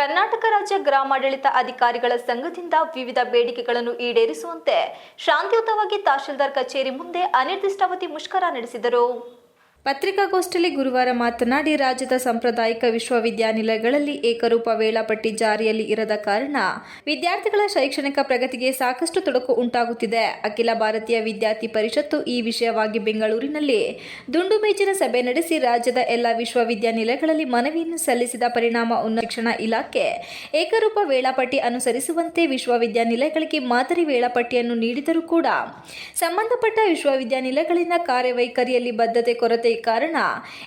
ಕರ್ನಾಟಕ ರಾಜ್ಯ ಗ್ರಾಮಾಡಳಿತ ಅಧಿಕಾರಿಗಳ ಸಂಘದಿಂದ ವಿವಿಧ ಬೇಡಿಕೆಗಳನ್ನು ಈಡೇರಿಸುವಂತೆ ಶಾಂತಿಯುತವಾಗಿ ತಹಶೀಲ್ದಾರ್ ಕಚೇರಿ ಮುಂದೆ ಅನಿರ್ದಿಷ್ಟಾವಧಿ ಮುಷ್ಕರ ನಡೆಸಿದರು. ಪತ್ರಿಕಾಗೋಷ್ಠಿಯಲ್ಲಿ ಗುರುವಾರ ಮಾತನಾಡಿ, ರಾಜ್ಯದ ಸಾಂಪ್ರದಾಯಿಕ ವಿಶ್ವವಿದ್ಯಾನಿಲಯಗಳಲ್ಲಿ ಏಕರೂಪ ವೇಳಾಪಟ್ಟಿ ಜಾರಿಯಲ್ಲಿ ಇರದ ಕಾರಣ ವಿದ್ಯಾರ್ಥಿಗಳ ಶೈಕ್ಷಣಿಕ ಪ್ರಗತಿಗೆ ಸಾಕಷ್ಟು ತೊಡಕು ಉಂಟಾಗುತ್ತಿದೆ. ಅಖಿಲ ಭಾರತೀಯ ವಿದ್ಯಾರ್ಥಿ ಪರಿಷತ್ತು ಈ ವಿಷಯವಾಗಿ ಬೆಂಗಳೂರಿನಲ್ಲಿ ದುಂಡು ಮೇಜಿನ ಸಭೆ ನಡೆಸಿ ರಾಜ್ಯದ ಎಲ್ಲ ವಿಶ್ವವಿದ್ಯಾನಿಲಯಗಳಲ್ಲಿ ಮನವಿಯನ್ನು ಸಲ್ಲಿಸಿದ ಪರಿಣಾಮ ಉನ್ನತ ಶಿಕ್ಷಣ ಇಲಾಖೆ ಏಕರೂಪ ವೇಳಾಪಟ್ಟಿ ಅನುಸರಿಸುವಂತೆ ವಿಶ್ವವಿದ್ಯಾನಿಲಯಗಳಿಗೆ ಮಾದರಿ ವೇಳಾಪಟ್ಟಿಯನ್ನು ನೀಡಿದರೂ ಕೂಡ ಸಂಬಂಧಪಟ್ಟ ವಿಶ್ವವಿದ್ಯಾನಿಲಯಗಳಿಂದ ಕಾರ್ಯವೈಖರಿಯಲ್ಲಿ ಬದ್ಧತೆ ಕೊರತೆ ಕಾರಣ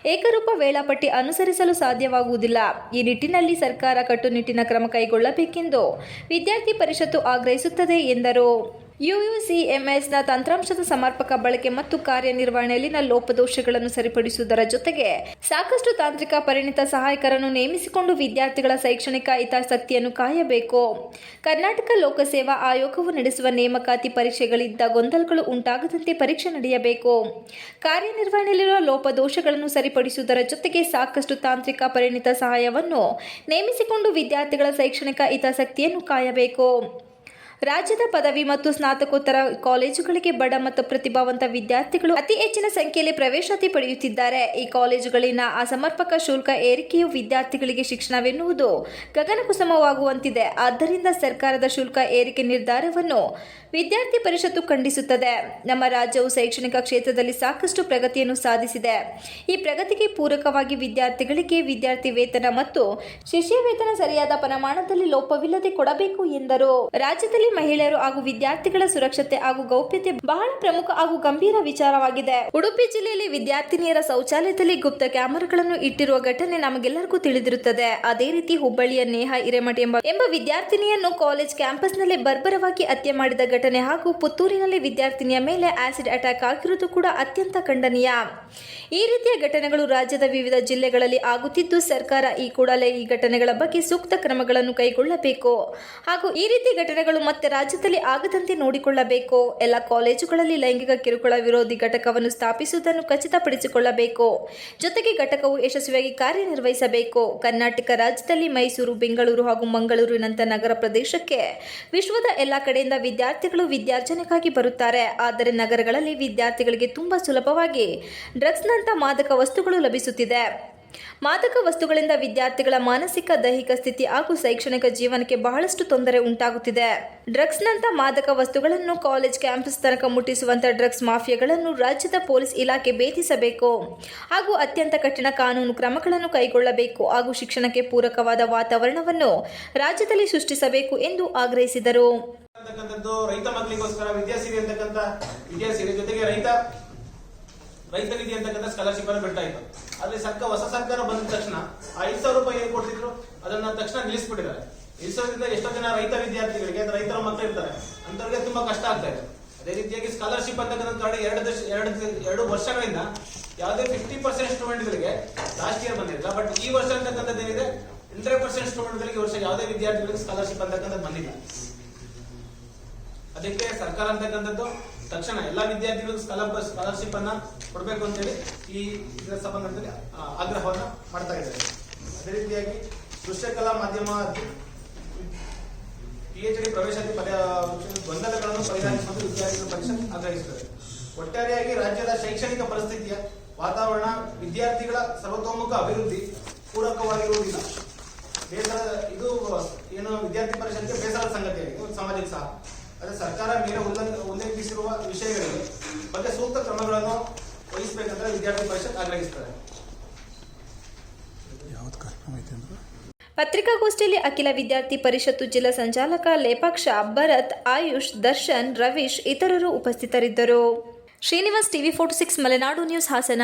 ಏಕರೂಪ ವೇಳಾಪಟ್ಟಿ ಅನುಸರಿಸಲು ಸಾಧ್ಯವಾಗುವುದಿಲ್ಲ. ಈ ನಿಟ್ಟಿನಲ್ಲಿ ಸರ್ಕಾರ ಕಟ್ಟುನಿಟ್ಟಿನ ಕ್ರಮ ಕೈಗೊಳ್ಳಬೇಕೆಂದು ವಿದ್ಯಾರ್ಥಿ ಪರಿಷತ್ತು ಆಗ್ರಹಿಸುತ್ತದೆ ಎಂದರು. ಯುಯುಸಿಎಂಎಸ್ನ ತಂತ್ರಾಂಶದ ಸಮರ್ಪಕ ಬಳಕೆ ಮತ್ತು ಕಾರ್ಯನಿರ್ವಹಣೆಯಲ್ಲಿನ ಲೋಪದೋಷಗಳನ್ನು ಸರಿಪಡಿಸುವುದರ ಜೊತೆಗೆ ಸಾಕಷ್ಟು ತಾಂತ್ರಿಕ ಪರಿಣಿತ ಸಹಾಯಕರನ್ನು ನೇಮಿಸಿಕೊಂಡು ವಿದ್ಯಾರ್ಥಿಗಳ ಶೈಕ್ಷಣಿಕ ಹಿತಾಸಕ್ತಿಯನ್ನು ಕಾಯಬೇಕು. ಕರ್ನಾಟಕ ಲೋಕಸೇವಾ ಆಯೋಗವು ನಡೆಸುವ ನೇಮಕಾತಿ ಪರೀಕ್ಷೆಗಳಿದ್ದ ಗೊಂದಲಗಳು ಉಂಟಾಗದಂತೆ ಪರೀಕ್ಷೆ ನಡೆಯಬೇಕು. ಕಾರ್ಯನಿರ್ವಹಣೆಯಲ್ಲಿರುವ ಲೋಪದೋಷಗಳನ್ನು ಸರಿಪಡಿಸುವುದರ ಜೊತೆಗೆ ಸಾಕಷ್ಟು ತಾಂತ್ರಿಕ ಪರಿಣಿತ ಸಹಾಯವನ್ನು ನೇಮಿಸಿಕೊಂಡು ವಿದ್ಯಾರ್ಥಿಗಳ ಶೈಕ್ಷಣಿಕ ಹಿತಾಸಕ್ತಿಯನ್ನು ಕಾಯಬೇಕು. ರಾಜ್ಯದ ಪದವಿ ಮತ್ತು ಸ್ನಾತಕೋತ್ತರ ಕಾಲೇಜುಗಳಿಗೆ ಬಡ ಮತ್ತು ಪ್ರತಿಭಾವಂತ ವಿದ್ಯಾರ್ಥಿಗಳು ಅತಿ ಹೆಚ್ಚಿನ ಸಂಖ್ಯೆಯಲ್ಲಿ ಪ್ರವೇಶಾತಿ ಪಡೆಯುತ್ತಿದ್ದಾರೆ. ಈ ಕಾಲೇಜುಗಳಿನ ಅಸಮರ್ಪಕ ಶುಲ್ಕ ಏರಿಕೆಯು ವಿದ್ಯಾರ್ಥಿಗಳಿಗೆ ಶಿಕ್ಷಣವೆನ್ನುವುದು ಗಗನಕುಸುಮವಾಗುವಂತಿದೆ. ಆದ್ದರಿಂದ ಸರ್ಕಾರದ ಶುಲ್ಕ ಏರಿಕೆ ನಿರ್ಧಾರವನ್ನು ವಿದ್ಯಾರ್ಥಿ ಪರಿಷತ್ತು ಖಂಡಿಸುತ್ತದೆ. ನಮ್ಮ ರಾಜ್ಯವು ಶೈಕ್ಷಣಿಕ ಕ್ಷೇತ್ರದಲ್ಲಿ ಸಾಕಷ್ಟು ಪ್ರಗತಿಯನ್ನು ಸಾಧಿಸಿದೆ. ಈ ಪ್ರಗತಿಗೆ ಪೂರಕವಾಗಿ ವಿದ್ಯಾರ್ಥಿಗಳಿಗೆ ವಿದ್ಯಾರ್ಥಿ ವೇತನ ಮತ್ತು ಶಿಷ್ಯ ವೇತನ ಸರಿಯಾದ ಪ್ರಮಾಣದಲ್ಲಿ ಲೋಪವಿಲ್ಲದೆ ಕೊಡಬೇಕು ಎಂದರು. ರಾಜ್ಯದಲ್ಲಿ ಮಹಿಳೆಯರು ಹಾಗೂ ವಿದ್ಯಾರ್ಥಿಗಳ ಸುರಕ್ಷತೆ ಹಾಗೂ ಗೌಪ್ಯತೆ ಬಹಳ ಪ್ರಮುಖ ಹಾಗೂ ಗಂಭೀರ ವಿಚಾರವಾಗಿದೆ. ಉಡುಪಿ ಜಿಲ್ಲೆಯಲ್ಲಿ ವಿದ್ಯಾರ್ಥಿನಿಯರ ಶೌಚಾಲಯದಲ್ಲಿ ಗುಪ್ತ ಕ್ಯಾಮರಾಗಳನ್ನು ಇಟ್ಟಿರುವ ಘಟನೆ ನಮಗೆಲ್ಲರಿಗೂ ತಿಳಿದಿರುತ್ತದೆ. ಅದೇ ರೀತಿ ಹುಬ್ಬಳ್ಳಿಯ ನೇಹಾ ಹಿರೇಮಠ ಎಂಬ ಎಂಬ ವಿದ್ಯಾರ್ಥಿನಿಯನ್ನು ಕಾಲೇಜ್ ಕ್ಯಾಂಪಸ್ನಲ್ಲಿ ಬರ್ಬರವಾಗಿ ಹತ್ಯೆ ಮಾಡಿದ ಘಟನೆ ಹಾಗೂ ಪುತ್ತೂರಿನಲ್ಲಿ ವಿದ್ಯಾರ್ಥಿನಿಯ ಮೇಲೆ ಆಸಿಡ್ ಅಟ್ಯಾಕ್ ಆಗಿರುವುದು ಕೂಡ ಅತ್ಯಂತ ಖಂಡನೀಯ. ಈ ರೀತಿಯ ಘಟನೆಗಳು ರಾಜ್ಯದ ವಿವಿಧ ಜಿಲ್ಲೆಗಳಲ್ಲಿ ಆಗುತ್ತಿದ್ದು ಸರ್ಕಾರ ಈ ಕೂಡಲೇ ಈ ಘಟನೆಗಳ ಬಗ್ಗೆ ಸೂಕ್ತ ಕ್ರಮಗಳನ್ನು ಕೈಗೊಳ್ಳಬೇಕು. ಹಾಗೂ ಈ ರೀತಿ ಘಟನೆಗಳು ಮತ್ತೆ ರಾಜ್ಯದಲ್ಲಿ ಆಗದಂತೆ ನೋಡಿಕೊಳ್ಳಬೇಕು. ಎಲ್ಲ ಕಾಲೇಜುಗಳಲ್ಲಿ ಲೈಂಗಿಕ ಕಿರುಕುಳ ವಿರೋಧಿ ಘಟಕವನ್ನು ಸ್ಥಾಪಿಸುವುದನ್ನು ಖಚಿತಪಡಿಸಿಕೊಳ್ಳಬೇಕು. ಜೊತೆಗೆ ಘಟಕವು ಯಶಸ್ವಿಯಾಗಿ ಕಾರ್ಯನಿರ್ವಹಿಸಬೇಕು. ಕರ್ನಾಟಕ ರಾಜ್ಯದಲ್ಲಿ ಮೈಸೂರು, ಬೆಂಗಳೂರು ಹಾಗೂ ಮಂಗಳೂರಿನಂಥ ನಗರ ಪ್ರದೇಶಕ್ಕೆ ವಿಶ್ವದ ಎಲ್ಲ ಕಡೆಯಿಂದ ವಿದ್ಯಾರ್ಥಿಗಳು ವಿದ್ಯಾರ್ಜನೆಗಾಗಿ ಬರುತ್ತಾರೆ. ಆದರೆ ನಗರಗಳಲ್ಲಿ ವಿದ್ಯಾರ್ಥಿಗಳಿಗೆ ತುಂಬಾ ಸುಲಭವಾಗಿ ಡ್ರಗ್ಸ್ನಂತ ಮಾದಕ ವಸ್ತುಗಳು ಲಭಿಸುತ್ತಿದೆ. ಮಾದಕ ವಸ್ತುಗಳಿಂದ ವಿದ್ಯಾರ್ಥಿಗಳ ಮಾನಸಿಕ, ದೈಹಿಕ ಸ್ಥಿತಿ ಹಾಗೂ ಶೈಕ್ಷಣಿಕ ಜೀವನಕ್ಕೆ ಬಹಳಷ್ಟು ತೊಂದರೆ ಉಂಟಾಗುತ್ತಿದೆ. ಡ್ರಗ್ಸ್ನಂಥ ಮಾದಕ ವಸ್ತುಗಳನ್ನು ಕಾಲೇಜ್ ಕ್ಯಾಂಪಸ್ ತನಕ ಮುಟ್ಟಿಸುವಂಥ ಡ್ರಗ್ಸ್ ಮಾಫಿಯಾಗಳನ್ನು ರಾಜ್ಯದ ಪೊಲೀಸ್ ಇಲಾಖೆ ಭೇದಿಸಬೇಕು. ಹಾಗೂ ಅತ್ಯಂತ ಕಠಿಣ ಕಾನೂನು ಕ್ರಮಗಳನ್ನು ಕೈಗೊಳ್ಳಬೇಕು ಹಾಗೂ ಶಿಕ್ಷಣಕ್ಕೆ ಪೂರಕವಾದ ವಾತಾವರಣವನ್ನು ರಾಜ್ಯದಲ್ಲಿ ಸೃಷ್ಟಿಸಬೇಕು ಎಂದು ಆಗ್ರಹಿಸಿದರು. ಅಂತಕ್ಕಂಥದ್ದು ರೈತ ಮಕ್ಕಳಿಗೋಸ್ಕರ ವಿದ್ಯಾಸಿರಿ ಅಂತಕ್ಕಂಥ ವಿದ್ಯಾಸಿರಿ ಜೊತೆಗೆ ರೈತ ರೈತ ನಿಧಿ ಅಂತಕ್ಕಂಥ ಸ್ಕಾಲರ್ಶಿಪ್ ಅನ್ನು ಬಿಡ್ತಾ ಇತ್ತು ಆದ್ರೆ ಸರ್ಕಾರ ಹೊಸ ಸರ್ಕಾರ ಬಂದ ತಕ್ಷಣ ಆ ಐದು ಸಾವಿರ ರೂಪಾಯಿ ಏನ್ ಕೊಡ್ತಿದ್ರು? ಅದನ್ನ ತಕ್ಷಣ ನಿಲ್ಲಿಸ್ಬಿಟ್ಟಿದ್ದಾರೆ. ಸಾವಿರದಿಂದ ಎಷ್ಟೋ ಜನ ರೈತ ವಿದ್ಯಾರ್ಥಿಗಳಿಗೆ ರೈತರ ಮಕ್ಕಳು ಇರ್ತಾರೆ ಅಂತವ್ರಿಗೆ ತುಂಬಾ ಕಷ್ಟ ಆಗ್ತಾ ಇದೆ. ಅದೇ ರೀತಿಯಾಗಿ ಸ್ಕಾಲರ್ಶಿಪ್ ಅಂತಕ್ಕಂಥ ಎರಡು ದಶ, ಎರಡು ಎರಡು ವರ್ಷಗಳಿಂದ ಯಾವುದೇ ಫಿಫ್ಟಿ ಪರ್ಸೆಂಟ್ ಸ್ಟೂಡೆಂಟ್ಗಳಿಗೆ ಲಾಸ್ಟ್ ಇಯರ್ ಬಂದಿಲ್ಲ. ಬಟ್ ಈ ವರ್ಷ ಅಂತಕ್ಕಂಥದ್ದು ಏನಿದೆ? ಹಂಡ್ರೆಡ್ ಪರ್ಸೆಂಟ್ ಸ್ಟೂಡೆಂಟ್ಗಳಿಗೆ ಈ ವರ್ಷ ಯಾವುದೇ ವಿದ್ಯಾರ್ಥಿಗಳಿಗೆ ಸ್ಕಾಲರ್ಶಿಪ್ ಅಂತಕ್ಕಂಥದ್ದು ಬಂದಿಲ್ಲ. ಅದಕ್ಕೆ ಸರ್ಕಾರ ಅಂತಕ್ಕಂಥದ್ದು, ತಕ್ಷಣ ಎಲ್ಲಾ ವಿದ್ಯಾರ್ಥಿಗಳಿಗೂ ಸ್ಕಾಲರ್ ಸ್ಕಾಲರ್ಶಿಪ್ ಅನ್ನ ಕೊಡಬೇಕು ಅಂತೇಳಿ ಈ ಇದರ ಸಂಬಂಧದಲ್ಲಿ ಆಗ್ರಹವನ್ನ ಮಾಡ್ತಾ ಇದ್ದಾರೆ. ಅದೇ ರೀತಿಯಾಗಿ ದೃಶ್ಯಕಲಾ ಮಾಧ್ಯಮ ಪಿಎಚ್ಡಿ ಪ್ರವೇಶಾತಿ ಪದ ಗೊಂದಲಗಳನ್ನು ಪರಿಹರಿಸುವಂತೆ ವಿದ್ಯಾರ್ಥಿಗಳ ಪರಿಷತ್ ಆಗ್ರಹಿಸುತ್ತದೆ ಒಟ್ಟಾರೆಯಾಗಿ ರಾಜ್ಯದ ಶೈಕ್ಷಣಿಕ ಪರಿಸ್ಥಿತಿಯ ವಾತಾವರಣ, ವಿದ್ಯಾರ್ಥಿಗಳ ಸರ್ವತೋಮುಖ ಅಭಿವೃದ್ಧಿ ಪೂರಕವಾಗಿರುವುದಿಲ್ಲ. ಬೇಸರ ಇದು ಏನು ವಿದ್ಯಾರ್ಥಿ ಪರಿಷತ್ಗೆ ಬೇಸರದ ಸಂಗತಿಯಾಗಿದೆ ಒಂದು ಸಮಾಜಕ್ಕೆ ಸಹ ಸರ್ಕಾರ ಮೇಲೆ ಉಲ್ಲಂಘ ಉಲ್ಲೇಖಿಸಿರುವ ವಿಷಯಗಳಿಗೆ ಬಗ್ಗೆ ಸೂಕ್ತ ಕ್ರಮಗಳನ್ನು ವಹಿಸಬೇಕಂತ ವಿದ್ಯಾರ್ಥಿ ಪರಿಷತ್ ಆಗ್ರಹಿಸುತ್ತದೆ ಪತ್ರಿಕಾಗೋಷ್ಠಿಯಲ್ಲಿ ಅಖಿಲ ವಿದ್ಯಾರ್ಥಿ ಪರಿಷತ್ತು ಜಿಲ್ಲಾ ಸಂಚಾಲಕ ಲೇಪಾಕ್ಷ ಭರತ್ ಆಯುಷ್ ದರ್ಶನ್ ರವೀಶ್ ಇತರರು ಉಪಸ್ಥಿತರಿದ್ದರು. Srinivas TV forty six Malenadu news Hassan.